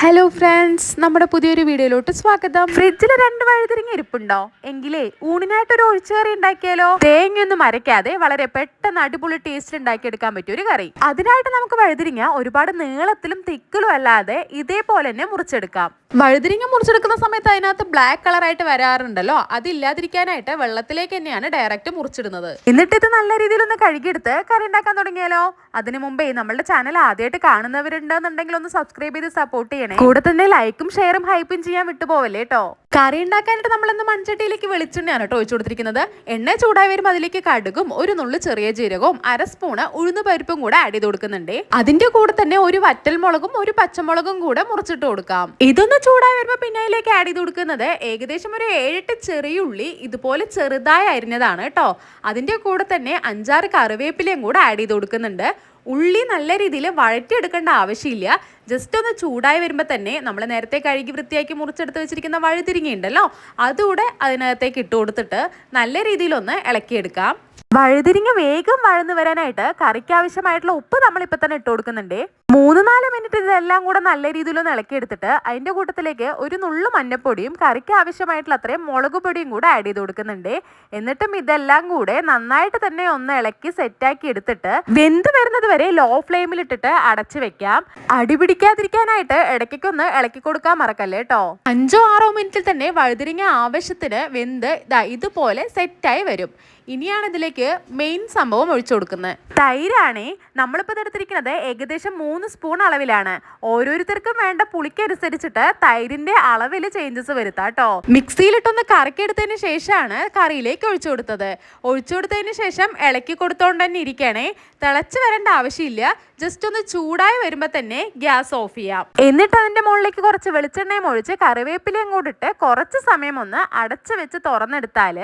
Hello friends നമ്മുടെ പുതിയൊരു വീഡിയോയിലോട്ട് സ്വാഗതം. ഫ്രിഡ്ജിൽ രണ്ട് വഴുതിരിങ്ങ ഇരിപ്പുണ്ടോ? എങ്കിലേ ഊണിനായിട്ടൊരു ഒഴിച്ചുകറി ഉണ്ടാക്കിയാലോ? തേങ്ങയൊന്നും അരയ്ക്കാതെ വളരെ പെട്ടെന്ന് അടിപൊളി ടേസ്റ്റ് ഉണ്ടാക്കിയെടുക്കാൻ പറ്റിയ ഒരു കറി. അതിനായിട്ട് നമുക്ക് വഴുതിരിങ്ങ ഒരുപാട് നീളത്തിലും തിക്കിലും അല്ലാതെ ഇതേപോലെ തന്നെ മുറിച്ചെടുക്കാം. വഴുതിരിങ്ങ മുറിച്ചെടുക്കുന്ന സമയത്ത് അതിനകത്ത് ബ്ലാക്ക് കളറായിട്ട് വരാറുണ്ടല്ലോ? അതില്ലാതിരിക്കാനായിട്ട് വെള്ളത്തിലേക്ക് തന്നെയാണ് ഡയറക്റ്റ് മുറിച്ചിടുന്നത്. എന്നിട്ട് ഇത് നല്ല രീതിയിൽ ഒന്ന് കഴുകിയെടുത്ത് കറി ഉണ്ടാക്കാൻ തുടങ്ങിയാലോ? അതിനു മുമ്പേ നമ്മളുടെ ചാനൽ ആദ്യമായിട്ട് കാണുന്നവരുണ്ടെന്നുണ്ടെങ്കിൽ ഒന്ന് സബ്സ്ക്രൈബ് ചെയ്ത് സപ്പോർട്ട് ചെയ്യണേ? കൂടെ തന്നെ ലൈക്കും ഷെയറും ഹൈപ്പും ചെയ്യാൻ വിട്ടുപോവല്ലേ കേട്ടോ കറി ഉണ്ടാക്കാനായിട്ട് നമ്മളിന്ന് മൺചട്ടിയിലേക്ക് വെളിച്ചെണ്ണയാണ് കേട്ടോ ഒഴിച്ചു കൊടുത്തിരിക്കുന്നത്. എണ്ണ ചൂടായി വരുമ്പോൾ അതിലേക്ക് കടുകും ഒരു നുള്ളു ചെറിയ ജീരകവും അര സ്പൂണ് ഉഴുന്ന് പരിപ്പും കൂടെ ആഡ് ചെയ്ത് കൊടുക്കുന്നുണ്ട്. അതിന്റെ കൂടെ തന്നെ ഒരു വറ്റൽ മുളകും ഒരു പച്ചമുളകും കൂടെ മുറിച്ചിട്ട് കൊടുക്കാം. ഇതൊന്ന് ചൂടായി വരുമ്പോൾ പിന്നെ അതിലേക്ക് ആഡ് ചെയ്ത് കൊടുക്കുന്നത് ഏകദേശം ഒരു ഏഴെട്ട് ചെറിയ ഉള്ളി ഇതുപോലെ ചെറുതായി അരിഞ്ഞതാണ് കേട്ടോ അതിന്റെ കൂടെ തന്നെ അഞ്ചാറ് കറിവേപ്പിലയും കൂടെ ആഡ് ചെയ്ത് കൊടുക്കുന്നുണ്ട്. ഉള്ളി നല്ല രീതിയിൽ വഴറ്റിയെടുക്കേണ്ട ആവശ്യമില്ല. ജസ്റ്റ് ഒന്ന് ചൂടായി വരുമ്പോൾ തന്നെ നമ്മൾ നേരത്തെ കഴുകി വൃത്തിയാക്കി മുറിച്ചെടുത്ത് വെച്ചിരിക്കുന്ന വഴുതിരിങ്ങയുണ്ടല്ലോ അതുകൂടെ അതിനകത്തേക്ക് ഇട്ട് കൊടുത്തിട്ട് നല്ല രീതിയിലൊന്ന് ഇളക്കിയെടുക്കാം. വഴുതിരിങ്ങ വേഗം വഴന്നു വരാനായിട്ട് കറിക്ക് ആവശ്യമായിട്ടുള്ള ഉപ്പ് നമ്മൾ ഇപ്പൊ തന്നെ ഇട്ട് കൊടുക്കുന്നുണ്ട്. മൂന്ന് നാല് മിനിറ്റ് ഇതെല്ലാം കൂടെ നല്ല രീതിയിലൊന്ന് ഇളക്കിയെടുത്തിട്ട് അതിന്റെ കൂട്ടത്തിലേക്ക് ഒരു നുള്ളു മഞ്ഞപ്പൊടിയും കറിക്ക് ആവശ്യമായിട്ടുള്ള അത്രയും മുളക് പൊടിയും കൂടെ ആഡ് ചെയ്ത് കൊടുക്കുന്നുണ്ട്. എന്നിട്ടും ഇതെല്ലാം കൂടെ നന്നായിട്ട് തന്നെ ഒന്ന് ഇളക്കി സെറ്റാക്കി എടുത്തിട്ട് വെന്ത് വരുന്നത് വരെ ലോ ഫ്ലെയിമിൽ ഇട്ടിട്ട് അടച്ചു വെക്കാം. അടിപിടിക്കാതിരിക്കാനായിട്ട് ഇടയ്ക്കൊന്ന് ഇളക്കി കൊടുക്കാൻ മറക്കല്ലേ കേട്ടോ അഞ്ചോ ആറോ മിനിറ്റിൽ തന്നെ വഴുതിരിങ്ങ ആവശ്യത്തിന് വെന്ത് ഇതാ ഇതുപോലെ സെറ്റായി വരും. ഇനിയാണ് ഇതിലേക്ക് മെയിൻ സംഭവം ഒഴിച്ചു കൊടുക്കുന്നത്. തൈരാണേ. നമ്മളിപ്പോൾ എടുത്തിരിക്കുന്നത് ഏകദേശം മൂന്ന് സ്പൂൺ അളവിലാണ്. ഓരോരുത്തർക്കും വേണ്ട പുളിക്കനുസരിച്ചിട്ട് തൈരിന്റെ അളവിൽ ചേഞ്ചസ് വരുത്താം കേട്ടോ മിക്സിയിലിട്ടൊന്ന് കറക്കിയെടുത്തതിന് ശേഷമാണ് കറിയിലേക്ക് ഒഴിച്ചു കൊടുത്തത്. ഒഴിച്ചു കൊടുത്തതിന് ശേഷം ഇളക്കി കൊടുത്തോണ്ട് തന്നെ ഇരിക്കണേ. തിളച്ച് വരേണ്ട ആവശ്യമില്ല. ജസ്റ്റ് ഒന്ന് ചൂടായി വരുമ്പോൾ തന്നെ ഗ്യാസ് ഓഫ് ചെയ്യാം. എന്നിട്ട് അതിന്റെ മുകളിലേക്ക് കുറച്ച് വെളിച്ചെണ്ണയും ഒഴിച്ച് കറിവേപ്പിലയും കൂടിയിട്ട് കുറച്ച് സമയം ഒന്ന് അടച്ചു വെച്ച് തുറന്നെടുത്താൽ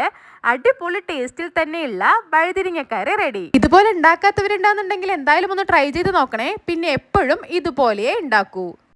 അടിപൊളി ടേസ്റ്റിൽ തന്നെയുള്ള വഴുതിരിങ്ങക്കറി റെഡി ഇതുപോലെ ഉണ്ടാക്കാത്തവരുണ്ടാകുന്നുണ്ടെങ്കിൽ എന്തായാലും ഒന്ന് ട്രൈ ചെയ്ത് നോക്കണേ. പിന്നെ എപ്പോഴും ഇതുപോലെയേ ഉണ്ടാക്കൂ.